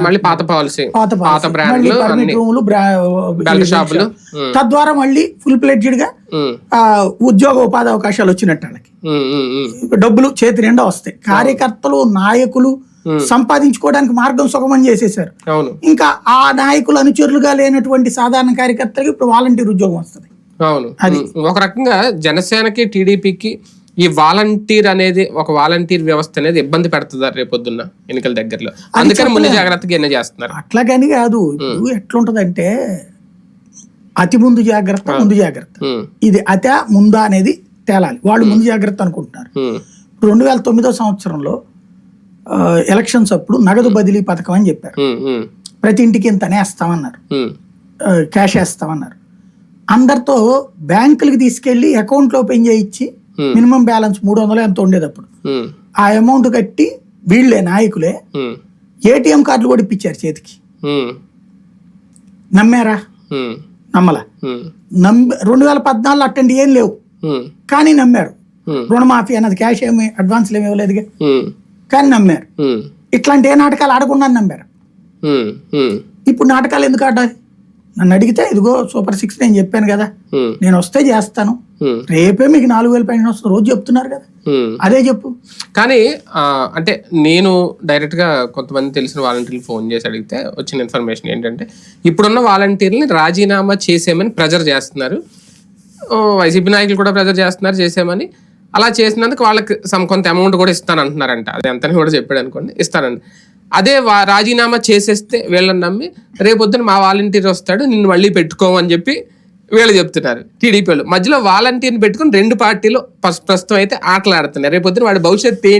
మళ్ళీ పాత పాలసీ. పాత పాత. బ్రాండ్లు బెల్ట్ షాపులు తద్వారా మళ్ళీ ఫుల్ ప్లెడ్జ్డ్గా ఉద్యోగ ఉపాధి అవకాశాలు వచ్చినట్టు వాళ్ళకి. డబ్బులు చేతి నిండా వస్తాయి. కార్యకర్తలు నాయకులు సంపాదించుకోవడానికి మార్గం సుగమం చేసేసారు ఇంకా ఆ నాయకులు అనుచరులుగా లేనటువంటి సాధారణ కార్యకర్తలకు ఇప్పుడు వాలంటీర్ ఉద్యోగం వస్తుంది. అవును. ఉమ్, ఒక రకంగా జనసేనకి టీడీపీకి ఈ వాలంటీర్ అనేది ఒక వాలంటీర్ వ్యవస్థ అనేది ఇబ్బంది పెడుతుందా రేపొద్దున్న ఎన్నికల దగ్గరలో? అందుకని ముందు జాగ్రత్తగా ఎన్ని చేస్తున్నారు. అట్లాగని కాదు. ఎట్లుంటదంటే అతి ముందు జాగ్రత్త ముందు జాగ్రత్త. ఇది అత ముందా అనేది తేలాలి. వాళ్ళు ముందు జాగ్రత్త అనుకుంటున్నారు. రెండు వేల తొమ్మిదో సంవత్సరంలో ఎలక్షన్స్ అప్పుడు నగదు బదిలీ పథకం అని చెప్పారు. ప్రతి ఇంటికి ఇంతనే వేస్తామన్నారు క్యాష్ వేస్తామన్నారు. అందరితో బ్యాంకులకి తీసుకెళ్ళి అకౌంట్ ఓపెన్ చేయించి. మినిమం బ్యాలెన్స్ మూడు వందలు ఎంత ఉండేది అప్పుడు? ఉమ్, ఆ అమౌంట్ కట్టి వీళ్ళే నాయకులే ఉమ్, ఏటీఎం కార్డులు కూడా ఇప్పించారు చేతికి. నమ్మారా? నమ్మల? నమ్మి రెండు వేల పద్నాలుగులో అట్టండి ఏం లేవు. కానీ నమ్మారు. రుణమాఫీ అన్నది క్యాష్ ఏమి అడ్వాన్స్లు ఏమి ఇవ్వలేదుగా. కానీ నమ్మారు. ఇట్లాంటి ఏ నాటకాలు ఆడకుండా నమ్మారు. ఇప్పుడు నాటకాలు ఎందుకు ఆడాలి? నన్ను అడిగితే ఇదిగో సూపర్ సిక్స్ నేను చెప్పాను కదా నేను వస్తే చేస్తాను. రేపే మీకు నాలుగు వేల పైన వస్తుంది రోజు చెప్తున్నారు కదా. అదే చెప్పు. కానీ అంటే నేను డైరెక్ట్గా కొంతమంది తెలిసిన వాలంటీర్లు ఫోన్ చేసి అడిగితే వచ్చిన ఇన్ఫర్మేషన్ ఏంటంటే ఇప్పుడున్న వాలంటీర్ని రాజీనామా చేసేయమని ప్రెజర్ చేస్తున్నారు. వైసీపీ నాయకులు కూడా ప్రెజర్ చేస్తున్నారు చేసేయమని అలా చేసినందుకు వాళ్ళకి సమ్ కొంత అమౌంట్ కూడా ఇస్తానంటున్నారంట. అది ఎంతని కూడా చెప్పాడు అనుకోండి ఇస్తానండి. అదే వా రాజీనామా చేసేస్తే వీళ్ళని నమ్మి రేపొద్దున మా వాలంటీర్ వస్తాడు నిన్ను మళ్ళీ పెట్టుకోమని చెప్పి వీళ్ళు చెప్తున్నారు టీడీపీలు మధ్యలో వాలంటీర్ని పెట్టుకుని రెండు పార్టీలు ప్రస్తుతం అయితే ఆటలాడుతున్నారు రేపొద్దున వాడి భవిష్యత్తు